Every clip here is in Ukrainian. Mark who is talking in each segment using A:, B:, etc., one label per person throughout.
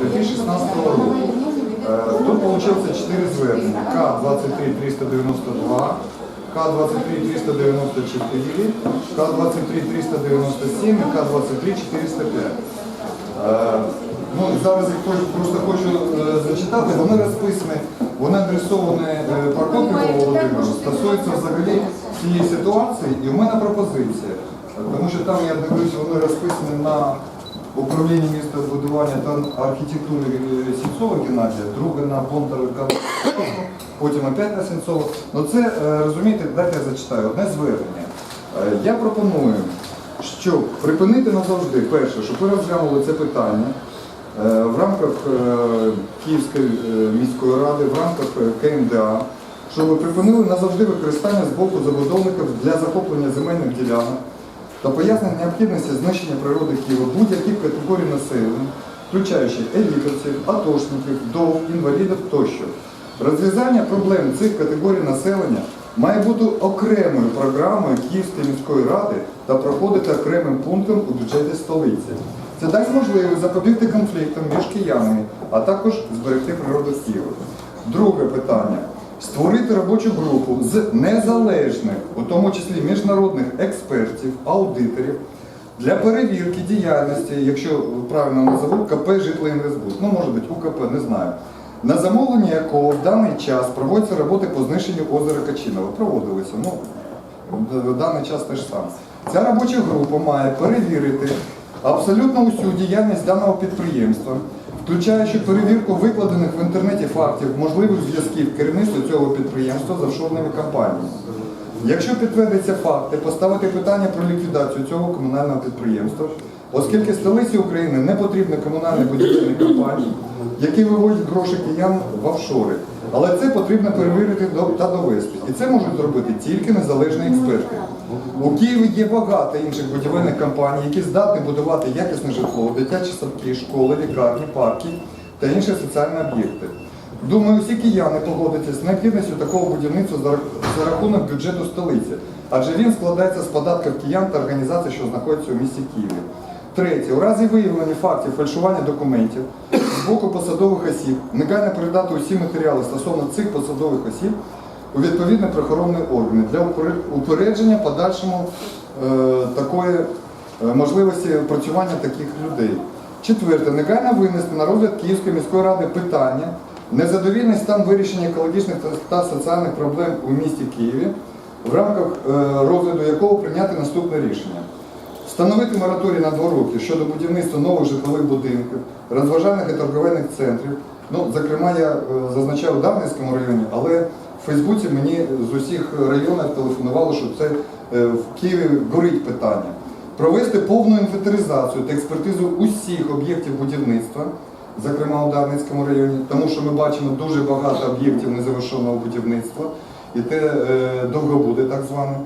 A: 2016 року. Тут вийшло 4 звернення. К-23 392, К-23 394, К-23 397 і К-23 405. Е, Ну, зараз хочу- просто хочу е, зачитати, вони розписані, вони адресовані е, Прокопіву Володимиру, стосуються взагалі цієї ситуації, і в мене пропозиція. Тому що там, я дивлюся, вони розписані на управлінні містобудування та архітектури е, Сінцова Геннадія, друге на Бондар потім опять на Сінцова. Ну це, е, розумієте, дайте я зачитаю, одне звернення. Е, Я пропоную, щоб припинити назавжди, перше, щоб ви розглянули це питання в рамках Київської міської ради, в рамках КМДА, щоб припинили назавжди використання з боку забудовників для захоплення земельних ділянок та пояснення необхідності знищення природи Києва будь-яких категорій населення, включаючи елітовців, атошників, вдов, інвалідів тощо. Розв'язання проблем цих категорій населення має бути окремою програмою Київської міської ради та проходити окремим пунктом у бюджеті столиці. Це дасть можливість запобігти конфліктам між киянами, а також зберегти природу Києва. Друге питання. Створити робочу групу з незалежних, у тому числі міжнародних експертів, аудиторів, для перевірки діяльності, якщо правильно назову, КП «Житлоінвестбуд», ну може бути УКП, не знаю, на замовлення якого в даний час проводяться роботи по знищенню озера Качинова. Проводилися, ну, в даний час те ж саме. Ця робоча група має перевірити абсолютно усю діяльність даного підприємства, включаючи перевірку викладених в інтернеті фактів можливих зв'язків керівництва цього підприємства з офшорними компаніями. Якщо підтвердяться факти, поставити питання про ліквідацію цього комунального підприємства, оскільки столиці України не потрібні комунальні будівельні компанії, які виводять гроші киян в офшори. Але це потрібно перевірити та довести. І це можуть зробити тільки незалежні експерти. У Києві є багато інших будівельних компаній, які здатні будувати якісне житло, дитячі садки, школи, лікарні, парки та інші соціальні об'єкти. Думаю, всі кияни погодяться з необхідністю такого будівництва за рахунок бюджету столиці, адже він складається з податків киян та організацій, що знаходяться у місті Києві. Третє, у разі виявлення фактів фальшування документів з боку посадових осіб, негайно передати усі матеріали стосовно цих посадових осіб у відповідні правоохоронні органи для упередження подальшому е, такої е, можливості працювання таких людей. Четверте, негайно винести на розгляд Київської міської ради питання незадовільний стан вирішення екологічних та- та соціальних проблем у місті Києві, в рамках е, розгляду якого прийняти наступне рішення. Встановити мораторій на два роки щодо будівництва нових житлових будинків, розважальних і торговельних центрів. Ну, зокрема, я е, зазначав у Дарницькому районі, але в Фейсбуці мені з усіх районів телефонували, що це е, в Києві горить питання. Провести повну інвентаризацію та експертизу усіх об'єктів будівництва, зокрема у Дарницькому районі, тому що ми бачимо дуже багато об'єктів незавершеного будівництва, і те е, довго буде так зване.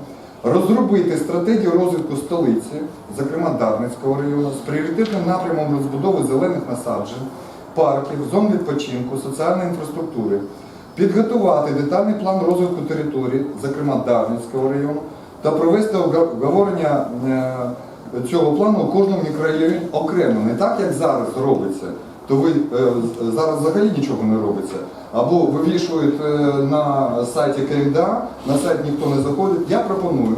A: Розробити стратегію розвитку столиці, зокрема Дарницького району, з пріоритетним напрямом розбудови зелених насаджень, парків, зон відпочинку, соціальної інфраструктури, підготувати детальний план розвитку територій, зокрема Дарницького району, та провести обговорення е, цього плану у кожному мікрорайоні окремо, не так, як зараз робиться. То ви е, зараз взагалі нічого не робиться. Або вивішують е, на сайті КМДА, на сайт ніхто не заходить. Я пропоную,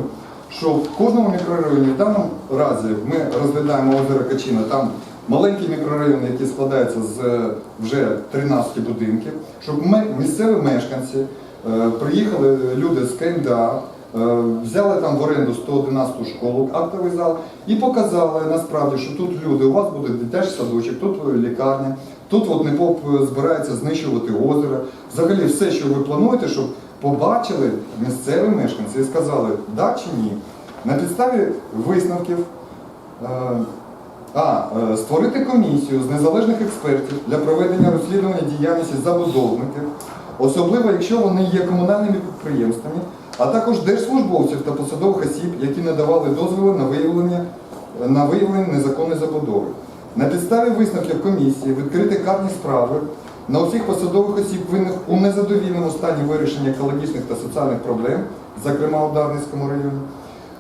A: що в кожному мікрорайоні, в даному разі ми розглядаємо озеро Качина, там маленькі мікрорайони, які складаються з е, вже 13 будинків, щоб ми, місцеві мешканці, приїхали люди з КМДА, Взяли там в оренду 111 школу, актовий зал, і показали насправді, що тут люди, у вас буде дитячий садочок, тут лікарня, тут от НЕПОП збирається знищувати озеро. Взагалі все, що ви плануєте, щоб побачили місцеві мешканці і сказали, да чи ні. На підставі висновків е, а, е, створити комісію з незалежних експертів для проведення розслідування діяльності забудовників, особливо якщо вони є комунальними підприємствами, а також держслужбовців та посадових осіб, які надавали дозволи на виявлення, на виявлення незаконної забудови. На підставі висновків комісії відкрити карні справи на усіх посадових осіб винних у незадовільному стані вирішення екологічних та соціальних проблем, зокрема у Дарницькому районі.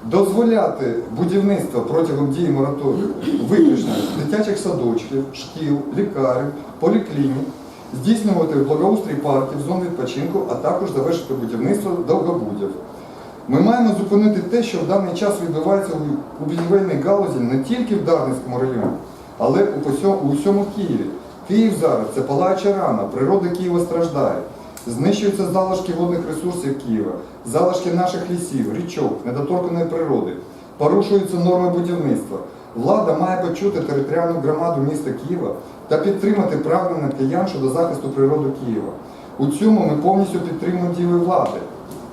A: дозволяти будівництво протягом дії мораторію виключно дитячих садочків, шкіл, лікарень, поліклінік, здійснювати благоустрій парків, зон відпочинку, а також завершити будівництво довгобудів. Ми маємо зупинити те, що в даний час відбувається у- будівельній галузі не тільки в Дарницькому районі, але у всьому Києві. Київ зараз це палаюча рана, природа Києва страждає. Знищуються залишки водних ресурсів Києва, залишки наших лісів, річок, недоторканої природи, порушуються норми будівництва. Влада має почути територіальну громаду міста Києва та підтримати прагнення киян щодо захисту природи Києва. У цьому ми повністю підтримуємо дії влади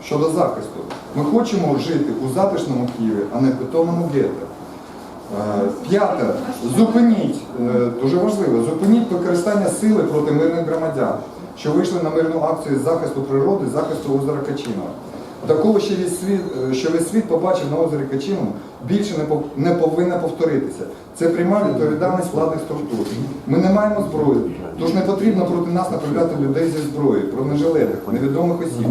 A: щодо захисту. Ми хочемо жити у затишному Києві, а не в бетонному гетто. Е, П'яте. Зупиніть, е, дуже важливо, зупиніть використання сили проти мирних громадян, що вийшли на мирну акцію захисту природи, захисту озера Качинова. Такого ще весь світ, е, що весь світ побачив на озері Качиновому, більше не пов- не повинно повторитися. Це пряма відповідальність владних структур. Ми не маємо зброї, тож не потрібно проти нас направляти людей зі зброєю, бронежилетах, невідомих осіб.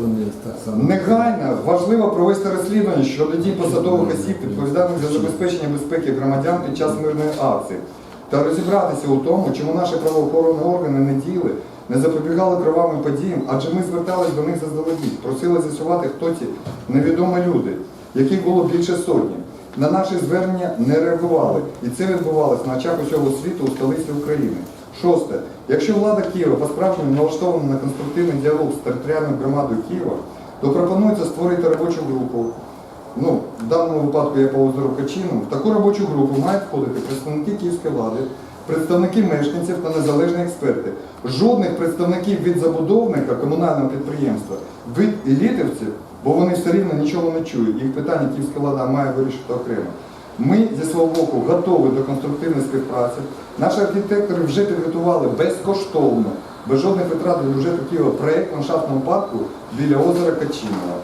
B: Вони так само.
A: Негайно важливо провести розслідування щодо дій посадових осіб, відповідальних за забезпечення безпеки громадян під час мирної акції, та розібратися у тому, чому наші правоохоронні органи не діяли, не запобігали кривавим подіям, адже ми звертались до них заздалегідь, просили з'ясувати, хто ці невідомі люди, яких було більше сотні. На наші звернення не реагували, і це відбувалося на очах усього світу у столиці України. Шосте. Якщо влада Києва по-справжньому налаштована на конструктивний діалог з територіальною громадою Києва, то пропонується створити робочу групу. Ну, в даному випадку я по озеру Качину. В таку робочу групу мають входити представники київської влади, представники мешканців та незалежні експерти. Жодних представників від забудовника комунального підприємства, від елітівців, бо вони все рівно нічого не чують. Їх питання київська влада має вирішити окремо. Ми зі свого боку готові до конструктивної співпраці. Наші архітектори вже підготували безкоштовно, без жодних витрат для бюджету Києва проєкт ландшафтного парку біля озера Качинова.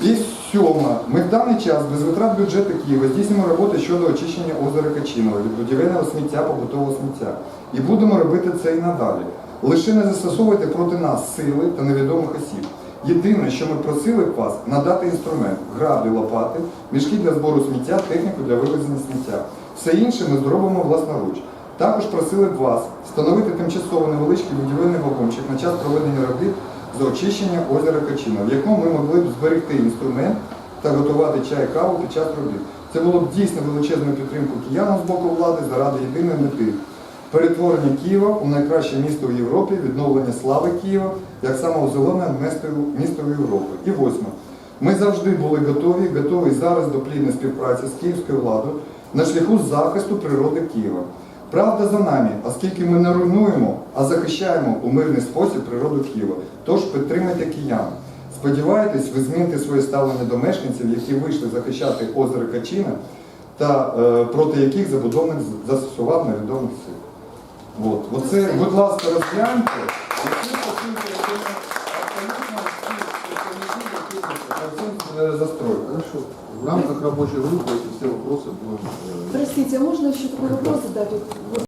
A: І сьома. Ми в даний час без витрат бюджету Києва здійснюємо роботи щодо очищення озера Качинова від будівельного сміття, побутового сміття. І будемо робити це і надалі. Лише не застосовуйте проти нас сили та невідомих осіб. Єдине, що ми просили б вас, надати інструмент, граблі, лопати, мішки для збору сміття, техніку для вивезення сміття. Все інше ми зробимо власноруч. Також просили б вас встановити тимчасово невеличкий будівельний вагончик на час проведення робіт з очищення озера Качина, в якому ми могли б зберегти інструмент та готувати чай, каву під час робіт. Це було б дійсно величезною підтримкою киянам з боку влади заради єдиної мети перетворення Києва у найкраще місто в Європі, відновлення слави Києва як самоозелене місто, місто в Європі. І восьме. Ми завжди були готові, готові зараз до плідної співпраці з київською владою на шляху захисту природи Києва. Правда за нами, оскільки ми не руйнуємо, а захищаємо у мирний спосіб природу Києва. Тож підтримайте киян. Сподіваєтесь, ви зміните своє ставлення до мешканців, які вийшли захищати озеро Качина та е, проти яких забудовник застосував невідомих сил. От. Оце, будь ласка, розгляньте. І це стосується абсолютно всіх представників, які застройки.
C: Хорошо. В рамках рабочей группы эти все вопросы будем э,
D: Простите, а можно еще такой вопрос задать? Вот